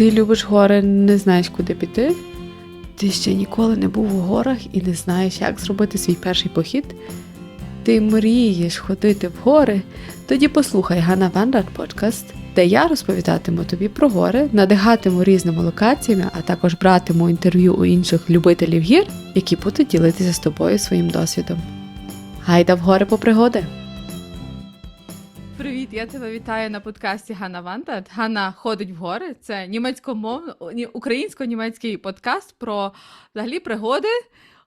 Ти любиш гори, не знаєш, куди піти? Ти ще ніколи не був у горах і не знаєш, як зробити свій перший похід? Ти мрієш ходити в гори? Тоді послухай Ганна Ванрад подкаст, де я розповідатиму тобі про гори, надихатиму різними локаціями, а також братиму інтерв'ю у інших любителів гір, які будуть ділитися з тобою своїм досвідом. Гайда в гори по пригоди! Привіт, я тебе вітаю на подкасті Ганна Ванда. Ганна ходить в гори. Це німецькомовно українсько-німецький подкаст про взагалі пригоди,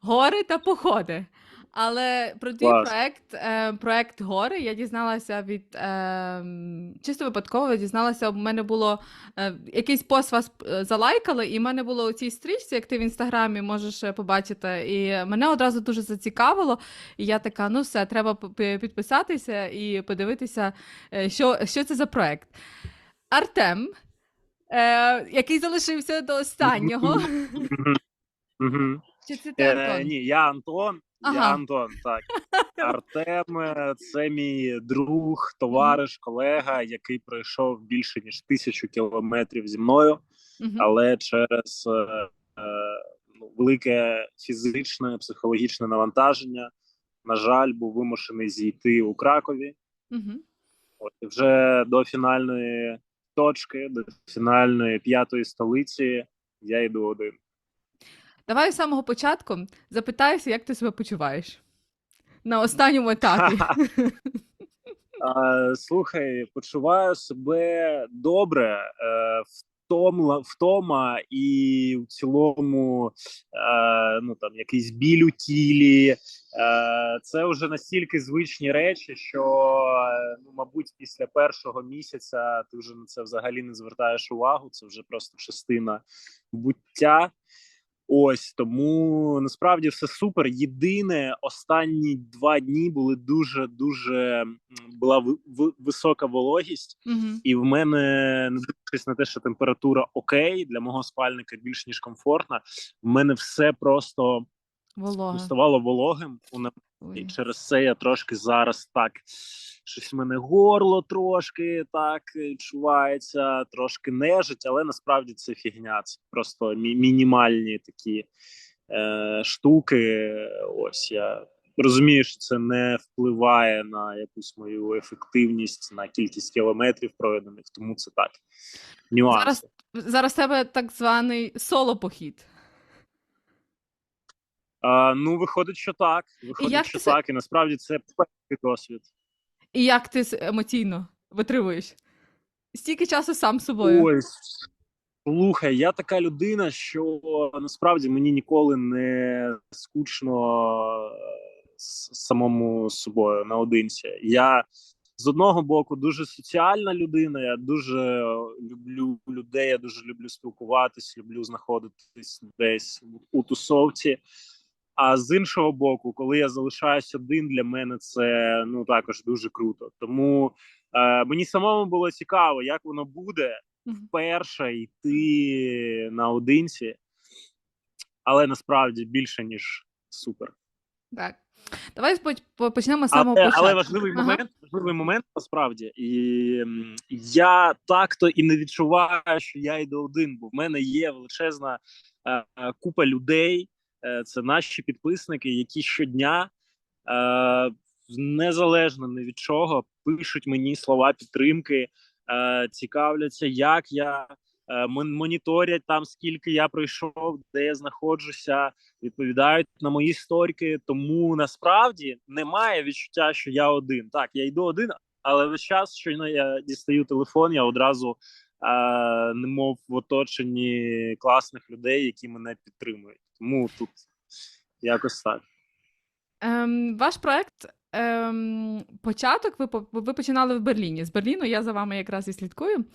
гори та походи. Але про твій Клас. проект, е, проект гори я дізналася від е, чисто випадково дізналася. У мене було е, якийсь пост вас е, залайкали, і в мене було у цій стрічці, як ти в інстаграмі можеш е, побачити. І мене одразу дуже зацікавило. І я така: ну все, треба підписатися і подивитися, е, що, що це за проект. Артем, е, який залишився до останнього. Чи це ти Антон? Ні, я Антон. Я Антон, так. Артем це мій друг, товариш, колега, який пройшов більше ніж тисячу кілометрів зі мною, але через е, е, ну, велике фізичне, психологічне навантаження, на жаль, був вимушений зійти у Кракові. От вже до фінальної точки, до фінальної п'ятої столиці я йду один. Давай з самого початку запитаюся, як ти себе почуваєш на останньому етапі. Слухай, почуваю себе добре. Е, втомла, втома і в цілому е, ну, там, якийсь біль у тілі. Е, це вже настільки звичні речі, що, ну, мабуть, після першого місяця ти вже на це взагалі не звертаєш увагу. Це вже просто частина буття. Ось тому насправді все супер. Єдине, останні два дні були дуже дуже була в, в, висока вологість, Мгм. і в мене не дивлячись на те, що температура окей для мого спальника більш ніж комфортна. В мене все просто Волога. ставало вологим. У Ой. і через це я трошки зараз так щось в мене горло трошки так е, відчувається, трошки нежить, але насправді це фігня. Це просто мі- мінімальні такі е, штуки. Ось я розумію, що це не впливає на якусь мою ефективність, на кількість кілометрів пройдених, тому це так. Нюанси. Зараз, зараз тебе так званий соло-похід. А, ну, виходить, що так. Виходить, як що ти так, і насправді це перший досвід. І як ти емоційно витримуєш? Стільки часу сам собою. Ось слухай, я така людина, що насправді мені ніколи не скучно е, самому собою наодинці. Я з одного боку дуже соціальна людина. Я дуже люблю людей, я дуже люблю спілкуватись, люблю знаходитись десь у тусовці. А з іншого боку, коли я залишаюсь один, для мене це ну також дуже круто. Тому е, мені самому було цікаво, як воно буде вперше йти наодинці, але насправді більше ніж супер. Так. Давай почнемо з самого Але, початку. але важливий Ага. момент, важливий момент насправді, і я так-то і не відчуваю, що я йду один, бо в мене є величезна е, е, купа людей. Е, це наші підписники, які щодня. Е, Незалежно ні від чого пишуть мені слова підтримки, е, цікавляться, як я моніторять там, скільки я пройшов, де я знаходжуся, відповідають на мої сторіки. Тому насправді немає відчуття, що я один. Так, я йду один, але весь час, щойно я дістаю телефон, я одразу немов в оточенні класних людей, які мене підтримують. Тому тут якось так. Ем, ваш проект. Ем, початок ви, ви починали в Берліні. З Берліну я за вами якраз і слідкую.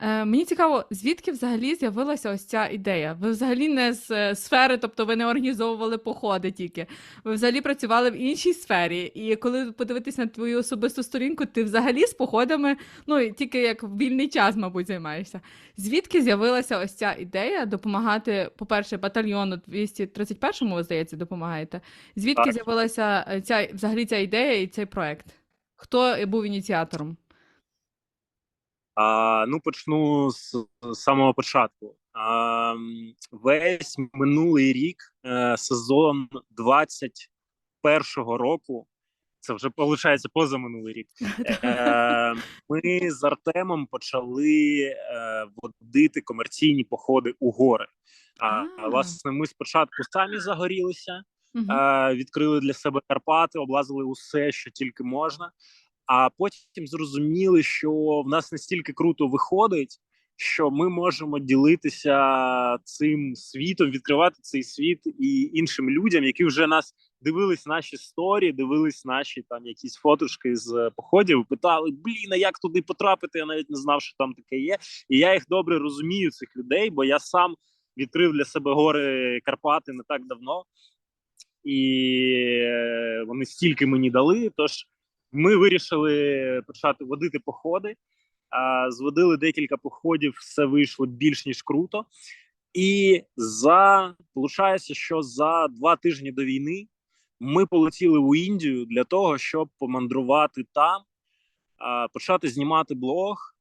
Е, мені цікаво, звідки взагалі з'явилася ось ця ідея? Ви взагалі не з е, сфери, тобто ви не організовували походи тільки. Ви взагалі працювали в іншій сфері. І коли подивитись на твою особисту сторінку, ти взагалі з походами, ну тільки як в вільний час, мабуть, займаєшся. Звідки з'явилася ось ця ідея допомагати, по-перше, батальйону 231-му, ви здається, допомагаєте? Звідки з'явилася е, ця взагалі ця ідея і цей проект? Хто був ініціатором? А, ну, почну з, з самого початку. А, весь минулий рік, е, сезон 21-го року, це вже виходить позаминулий рік. Е, ми з Артемом почали е, водити комерційні походи у гори. А, А. власне, ми спочатку самі загорілися, е, відкрили для себе Карпати, облазили усе, що тільки можна. А потім зрозуміли, що в нас настільки круто виходить, що ми можемо ділитися цим світом, відкривати цей світ і іншим людям, які вже нас дивились наші сторі, дивились наші там якісь фотошки з походів, питали: блін, а як туди потрапити? Я навіть не знав, що там таке є. І я їх добре розумію, цих людей, бо я сам відкрив для себе гори Карпати не так давно, і е, вони стільки мені дали. Тож ми вирішили почати водити походи. Зводили декілька походів, все вийшло більш ніж круто. І за получається, що за два тижні до війни ми полетіли у Індію для того, щоб помандрувати там, почати знімати блог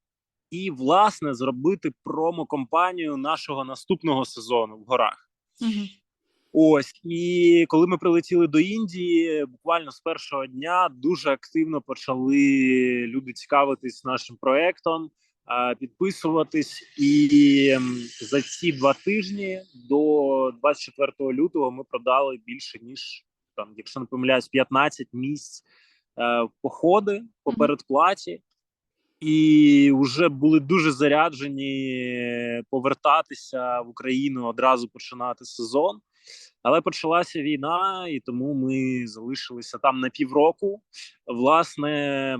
і, власне, зробити промо-компанію нашого наступного сезону в горах. Мгм. Ось і коли ми прилетіли до Індії, буквально з першого дня дуже активно почали люди цікавитись нашим проектом, підписуватись. І за ці два тижні до 24 лютого ми продали більше ніж там, якщо не помиляюсь, 15 місць е, походи по передплаті. І вже були дуже заряджені повертатися в Україну одразу починати сезон. Але почалася війна, і тому ми залишилися там на півроку. Власне,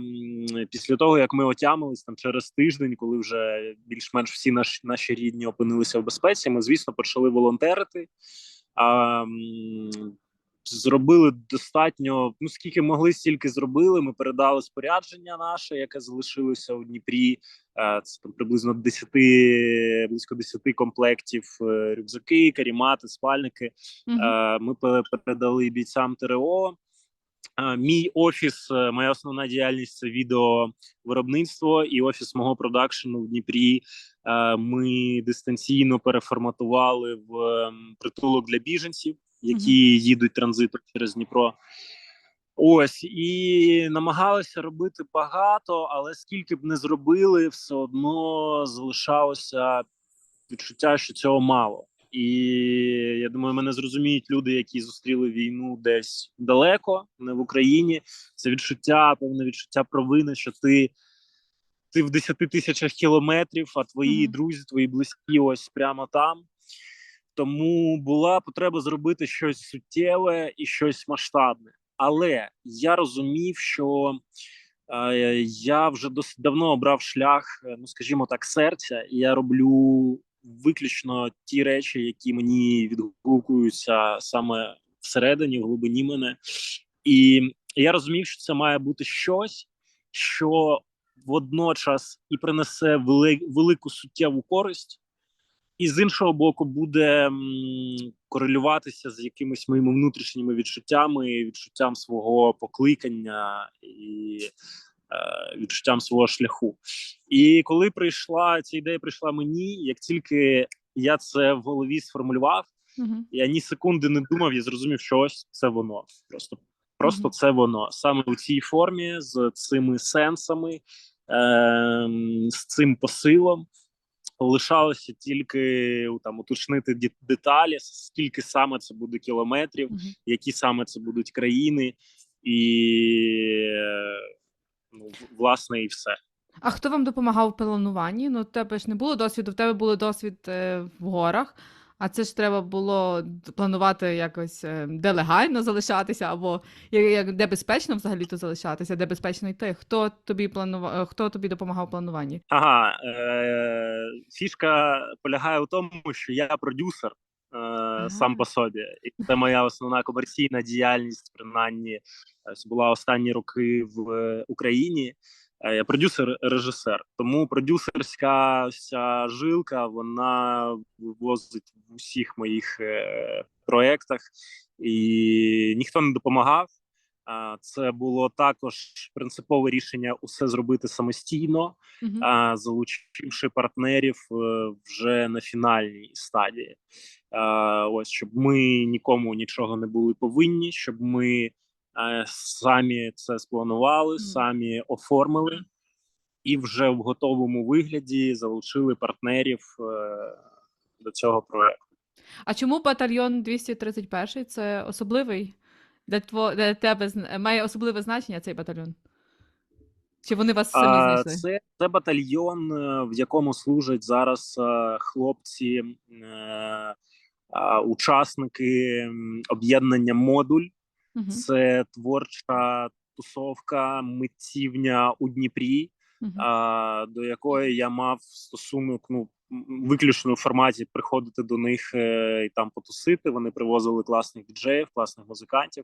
після того як ми отямились там через тиждень, коли вже більш-менш всі наші, наші рідні опинилися в безпеці, ми звісно почали волонтерити. А, зробили достатньо. Ну скільки могли, стільки зробили. Ми передали спорядження наше, яке залишилося у Дніпрі. Е, Це там приблизно 10, близько 10 комплектів е, рюкзаки, карімати, спальники. Е, Ми передали бійцям ТРО. Мій офіс, моя основна діяльність це відеовиробництво і офіс мого продакшену в Дніпрі. Е, Ми дистанційно переформатували в ем, притулок для біженців, які їдуть транзитом через Дніпро. Ось і намагалися робити багато, але скільки б не зробили, все одно залишалося відчуття, що цього мало. І я думаю, мене зрозуміють люди, які зустріли війну десь далеко, не в Україні. Це відчуття, певне відчуття провини, що ти, ти в 10 тисячах кілометрів, а твої Мгм. друзі, твої близькі ось прямо там. Тому була потреба зробити щось суттєве і щось масштабне. Але я розумів, що е, я вже досить давно обрав шлях, е, ну скажімо так, серця, і я роблю виключно ті речі, які мені відгукуються саме всередині, в глибині мене. І я розумів, що це має бути щось, що водночас і принесе велику суттєву користь, і з іншого боку, буде корелюватися з якимись моїми внутрішніми відчуттями, відчуттям свого покликання і е, відчуттям свого шляху. І коли прийшла ця ідея, прийшла мені, як тільки я це в голові сформулював, я ні секунди не думав, я зрозумів, що ось це воно. Просто просто це воно саме у цій формі, з цими сенсами, ем, з цим посилом. Лишалося тільки там уточнити деталі, скільки саме це буде кілометрів, Мгм. які саме це будуть країни, і е, ну, власне, і все. А хто вам допомагав в плануванні? Ну, у тебе ж не було досвіду, в тебе був досвід е, в горах, а це ж треба було планувати якось, е, де легально залишатися, або як, де безпечно взагалі то залишатися, де безпечно йти. Хто тобі планував, хто тобі допомагав в плануванні? Ага, е- фішка полягає у тому, що я продюсер е- сам по собі, і це моя основна комерційна діяльність, принаймні була останні роки в е, Україні. Е, Я продюсер-режисер, тому продюсерська вся жилка вона вивозить усіх моїх е- проєктах, і ніхто не допомагав. Це було також принципове рішення усе зробити самостійно, Мгм. а, залучивши партнерів е, вже на фінальній стадії. Ось щоб ми нікому нічого не були повинні, щоб ми е, самі це спланували, Мгм. самі оформили і вже в готовому вигляді залучили партнерів е, до цього проекту. А чому батальйон 231 це особливий? Для, тво, для тебе має особливе значення цей батальйон? Чи вони вас самі знайшли? Це, це батальйон, е, в якому служать зараз е, хлопці, е, учасники об'єднання модуль. Мгм. Це творча тусовка митцівня у Дніпрі, а, до якої я мав стосунок ну виключно в форматі приходити до них е, і там потусити. Вони привозили класних діджеїв, класних музикантів.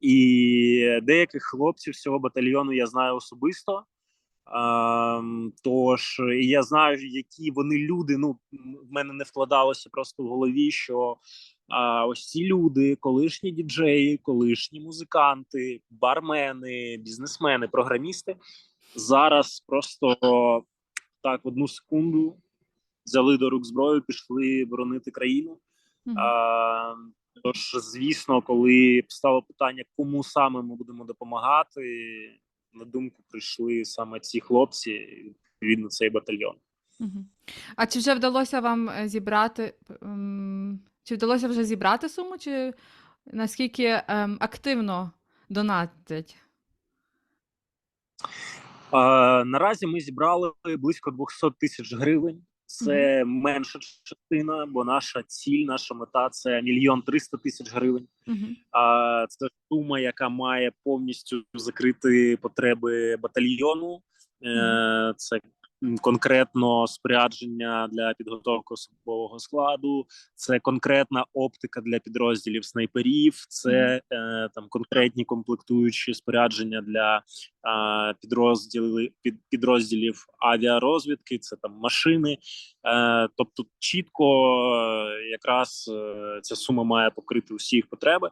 І деяких хлопців з цього батальйону я знаю особисто. А, тож я знаю, які вони люди. Ну в мене не вкладалося просто в голові, що а, ось ці люди, колишні діджеї, колишні музиканти, бармени, бізнесмени, програмісти зараз просто так в одну секунду взяли до рук зброю, пішли боронити країну. Мгм. А, тож, звісно, коли стало питання, кому саме ми будемо допомагати, на думку прийшли саме ці хлопці, відповідно, цей батальйон. Мгм. А чи вже вдалося вам е, зібрати? Чи вдалося вже зібрати суму, чи наскільки ем, активно донатять? А, наразі ми зібрали близько 200 тисяч гривень. Це менша частина, бо наша ціль, наша мета це мільйон триста тисяч гривень. А це сума, яка має повністю закрити потреби батальйону. Е, Це конкретно спорядження для підготовки особового складу, це конкретна оптика для підрозділів снайперів, це е, там конкретні комплектуючі спорядження для е, підрозділів під, підрозділів авіарозвідки, це там машини. Е, тобто, чітко е, якраз е, ця сума має покрити усі їх потреби.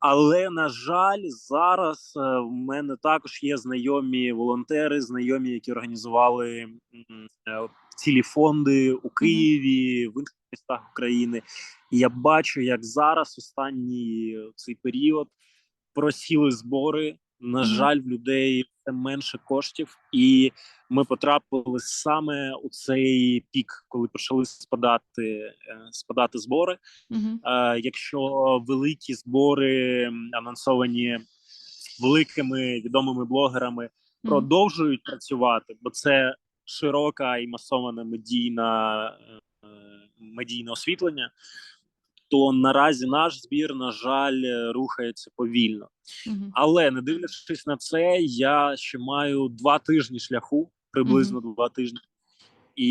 Але на жаль, зараз е, в мене також є знайомі волонтери, знайомі, які організували е, цілі фонди у Києві, в інших містах України. І я бачу, як зараз останній цей період просіли збори. На жаль, в людей все менше коштів, і ми потрапили саме у цей пік, коли почали спадати е, спадати збори. Мгм. Е, якщо великі збори анонсовані великими відомими блогерами Мгм. продовжують працювати, бо це широка і масована медійна е, медійне освітлення. То наразі наш збір, на жаль, е, рухається повільно. Мгм. Але не дивлячись на це, я ще маю два тижні шляху, приблизно два тижні. І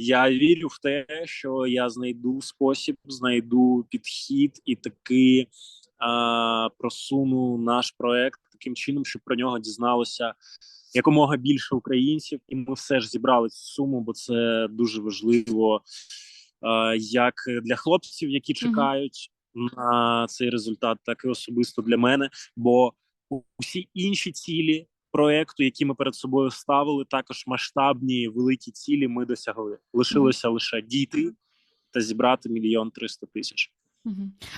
я вірю в те, що я знайду спосіб, знайду підхід і таки а, просуну наш проект таким чином, щоб про нього дізналося якомога більше українців, і ми все ж зібрали цю суму, бо це дуже важливо як для хлопців, які чекають на цей результат, так і особисто для мене. Бо усі інші цілі проекту, які ми перед собою ставили, також масштабні великі цілі ми досягли. Лишилося лише дійти та зібрати мільйон триста тисяч.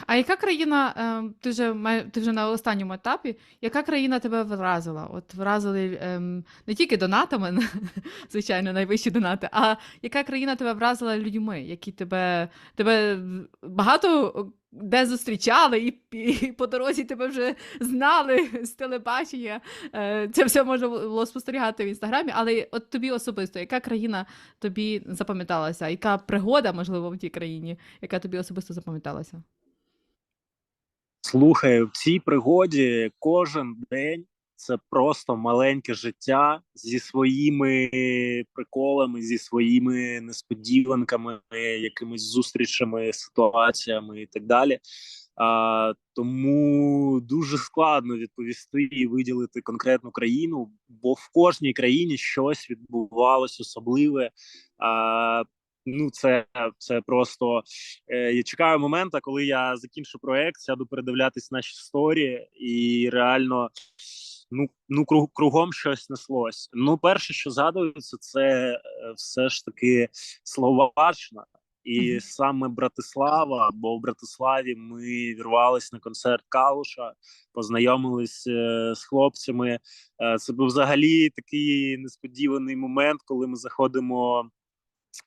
А яка країна, ем, ти вже ти вже на останньому етапі, яка країна тебе вразила? От вразили ем, не тільки донатами, звичайно, найвищі донати, а яка країна тебе вразила людьми, які тебе, тебе багато де зустрічали, і, і по дорозі тебе вже знали з телебачення. Е, Це все можна було спостерігати в інстаграмі, але от тобі особисто, яка країна тобі запам'яталася? Яка пригода, можливо, в тій країні, яка тобі особисто запам'яталася? Слухай, в цій пригоді кожен день це просто маленьке життя зі своїми приколами, зі своїми несподіванками, якимись зустрічами, ситуаціями і так далі. А, тому дуже складно відповісти і виділити конкретну країну, бо в кожній країні щось відбувалось особливе. А, ну це, це просто е, я чекаю моменту, коли я закінчу проект, сяду передивлятись наші історії, і реально ну, ну круг, кругом щось неслось. Ну, перше, що згадується, це е, все ж таки Словаччина. І Мгм. саме Братислава, бо в Братиславі ми вірвались на концерт Калуша, познайомились е, з хлопцями. Е, це був взагалі такий несподіваний момент, коли ми заходимо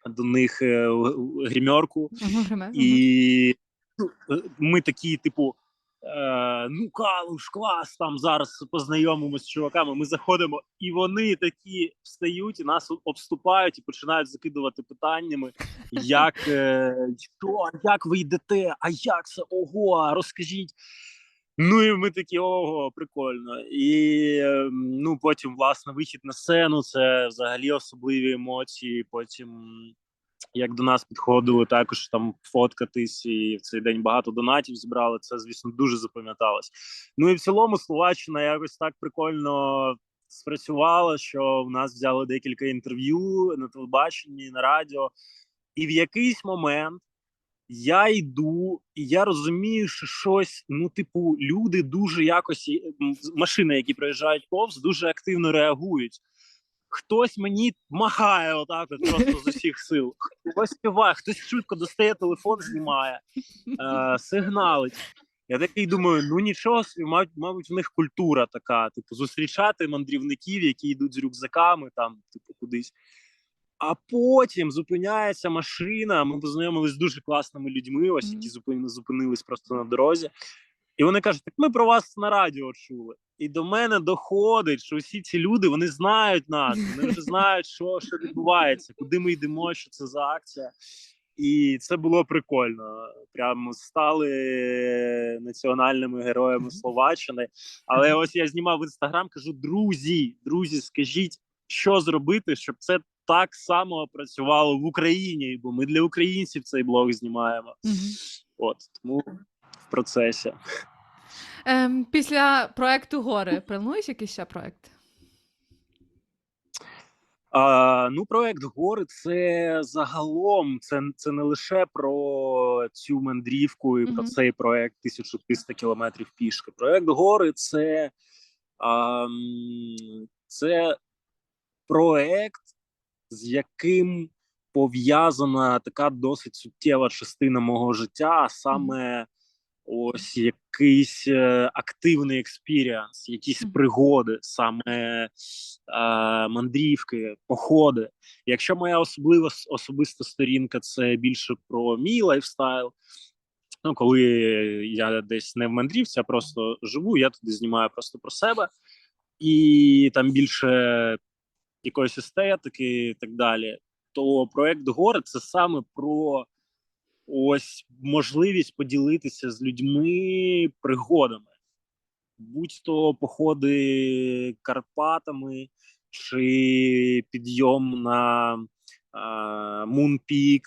до них е, в гримерку, гриме, мгм. і ну, е, ми такі, типу. Е, ну, Калуш, клас, там зараз познайомимося з чуваками. Ми заходимо, і вони такі встають, і нас обступають і починають закидувати питаннями, як е, що, як ви йдете, а як це? Ого, розкажіть. Ну і ми такі ого, прикольно. І е, ну потім, власне, вихід на сцену це взагалі особливі емоції. Потім, як до нас підходили, також там фоткатись, і в цей день багато донатів зібрали. Це, звісно, дуже запам'яталось. Ну і в цілому, Словаччина якось так прикольно спрацювала, що в нас взяли декілька інтерв'ю на телебаченні, на радіо, і в якийсь момент я йду, і я розумію, що щось, ну, типу, люди дуже якось машини, які проїжджають повз, дуже активно реагують. Хтось мені махає отак от просто з усіх сил. Хтось співає, хтось швидко достає телефон, знімає, е, сигналить. Я такий думаю, ну нічого мабуть, в них культура така, типу, зустрічати мандрівників, які йдуть з рюкзаками, там, типу, кудись. А потім зупиняється машина. Ми познайомилися з дуже класними людьми, ось які зупинились просто на дорозі. І вони кажуть: так ми про вас на радіо чули. І до мене доходить, що всі ці люди вони знають нас, вони вже знають, що, що відбувається, куди ми йдемо, що це за акція. І це було прикольно. Прямо стали національними героями Словаччини. Але ось я знімав в інстаграм, кажу: друзі, друзі, скажіть, що зробити, щоб це так само працювало в Україні, бо ми для українців цей блог знімаємо. От тому в процесі. Ем, після проекту Гори плануєш якийсь ще проект? А, ну, проект гори це загалом, це, це не лише про цю мандрівку і про Мгм. цей проект 1300 кілометрів пішки. Проект гори це, а, це проект, з яким пов'язана така досить суттєва частина мого життя, а саме ось якийсь е, активний експіріанс, якісь пригоди, саме е, мандрівки, походи. Якщо моя особлива особиста сторінка це більше про мій лайфстайл. Ну, коли я десь не в мандрівці, а просто живу, я туди знімаю просто про себе, і там більше якоїсь естетики і так далі. То проект гори це саме про ось можливість поділитися з людьми пригодами, будь-то походи Карпатами чи підйом на Мунпік,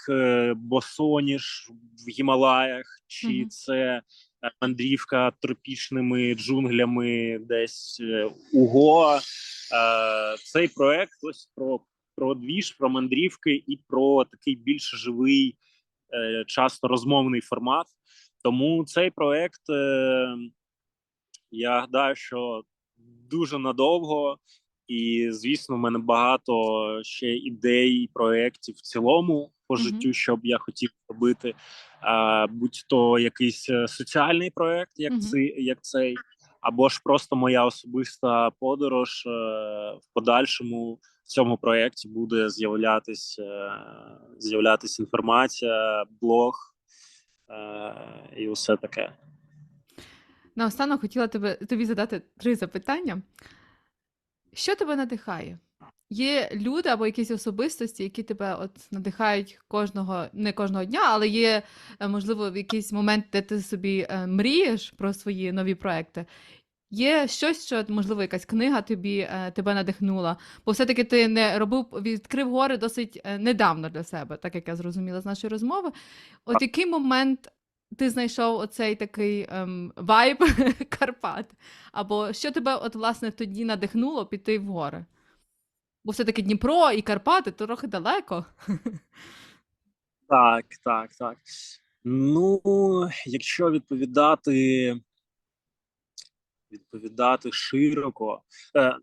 Босоніж в Гімалаях, чи Мгм. це е, мандрівка тропічними джунглями десь е, у Гоа. Е, Цей проект ось про, про двіж, про мандрівки і про такий більш живий, е, часто розмовний формат. Тому цей проект е, я гадаю, що дуже надовго, і звісно, в мене багато ще ідей проєктів в цілому по життю, що б я хотів робити. Будь-то якийсь е, соціальний проєкт, як, цей, як цей, або ж просто моя особиста подорож е, в подальшому. В цьому проєкті буде з'являтись, е, з'являтись інформація, блог е, і усе таке. Наостанок хотіла тебе, тобі задати три запитання. Що тебе надихає? Є люди або якісь особистості, які тебе от надихають кожного, не кожного дня, але є, е, можливо, в якийсь момент, де ти собі мрієш про свої нові проекти. Є щось, що, можливо, якась книга тобі е, тебе надихнула, бо все-таки ти не робив, відкрив гори досить е, недавно для себе, так як я зрозуміла з нашої розмови. От який момент ти знайшов оцей такий ем, вайб Карпат? Або що тебе, от, власне, тоді надихнуло піти в гори? Бо все-таки Дніпро і Карпати то трохи далеко. Так, так, так. Ну, якщо відповідати, відповідати широко, е,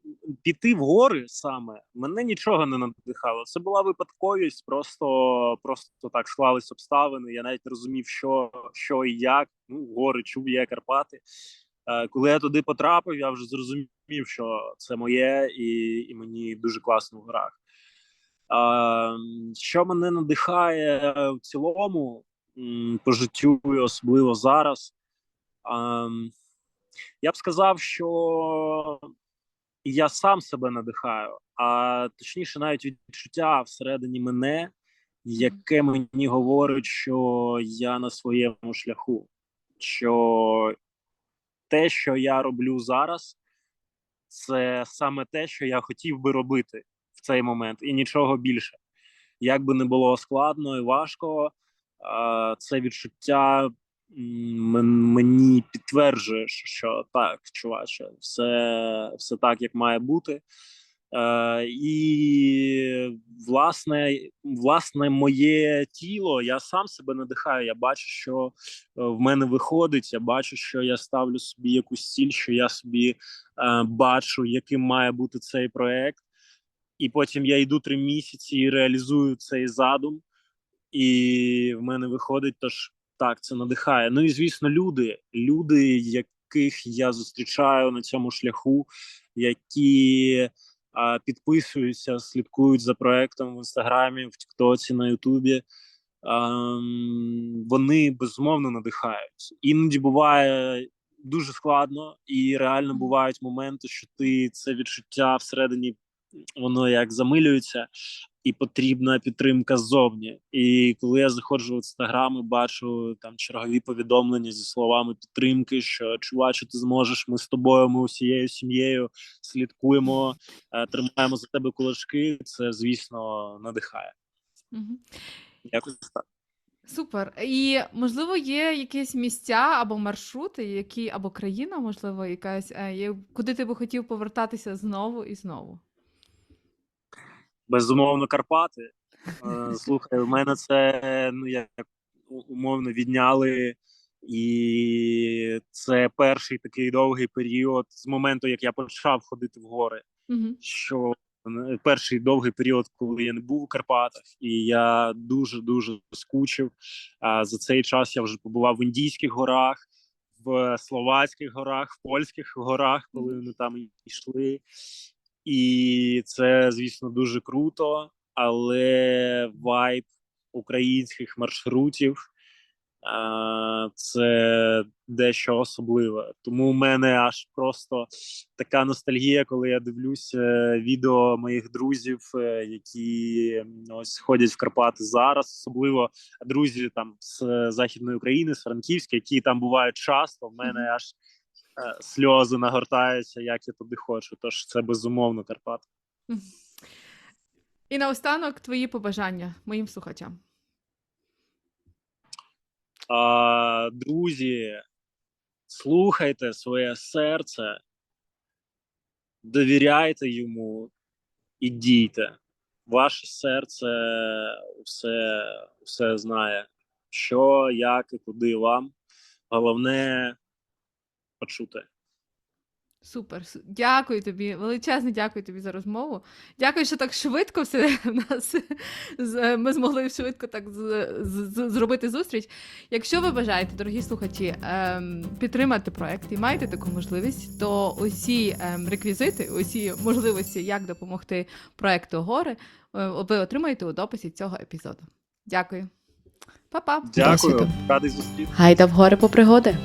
піти в гори саме мене нічого не надихало. Це була випадковість, просто, просто так склались обставини. Я навіть не розумів, що, що і як. Ну, гори чув є Карпати. Е, коли я туди потрапив, я вже зрозумів, що це моє, і, і мені дуже класно в горах. А, що мене надихає в цілому по життю, особливо зараз. А, я б сказав, що я сам себе надихаю, а точніше, навіть відчуття всередині мене, яке мені говорить, що я на своєму шляху, що те, що я роблю зараз, це саме те, що я хотів би робити в цей момент, і нічого більше. Як би не було складно і важко, це відчуття мені підтверджує, що, так, чуваче, все, все так, як має бути. Е, і власне, власне, моє тіло, я сам себе надихаю. Я бачу, що е, в мене виходить. Я бачу, що я ставлю собі якусь ціль, що я собі е, бачу, яким має бути цей проект. І потім я йду три місяці і реалізую цей задум, і в мене виходить. Тож так, це надихає. Ну і звісно, люди, люди, яких я зустрічаю на цьому шляху, які а, підписуються, слідкують за проектом в інстаграмі, в Тіктоці, на Ютубі. ем, Вони безумовно надихають. Іноді буває дуже складно, і реально бувають моменти, що ти це відчуття всередині воно як замилюється, і потрібна підтримка ззовні. І коли я заходжу в інстаграм і бачу там чергові повідомлення зі словами підтримки, що чуваче, ти зможеш, ми з тобою, ми усією сім'єю слідкуємо, е, тримаємо за тебе кулачки. Це звісно надихає. Мгм. Якось так. Супер. І можливо, є якісь місця або маршрути, які або країна, можливо, якась, е, куди ти би хотів повертатися знову і знову. Безумовно, Карпати. Е, Слухай, у мене це ну як умовно відняли, і це перший такий довгий період з моменту, як я почав ходити в гори. Мгм. Що перший довгий період, коли я не був у Карпатах, і я дуже дуже скучив. А за цей час я вже побував в індійських горах, в словацьких горах, в польських горах, коли ми там йшли. І це, звісно, дуже круто, але вайб українських маршрутів це дещо особливе. Тому у мене аж просто така ностальгія, коли я дивлюсь е, відео моїх друзів, е, які ось ходять в Карпати зараз, особливо друзі там з е, Західної України, з Франківська, які там бувають часто. В мене аж сльози нагортаються, як я туди хочу. Тож це безумовно Карпати. І наостанок твої побажання моїм слухачам. А, друзі, слухайте своє серце, довіряйте йому і дійте. Ваше серце все, все знає, що, як і куди вам. Головне почути. Супер. Дякую тобі, величезне дякую тобі за розмову. Дякую, що так швидко все в нас ми змогли швидко так з- з- з- зробити зустріч. Якщо ви бажаєте, дорогі слухачі, ем, підтримати проект і маєте таку можливість, то усі ем, реквізити, усі можливості, як допомогти проекту гори, е, ви отримаєте у дописі цього епізоду. Дякую. Па-па. Дякую, радий зустріти. Гайда в гори по пригоди.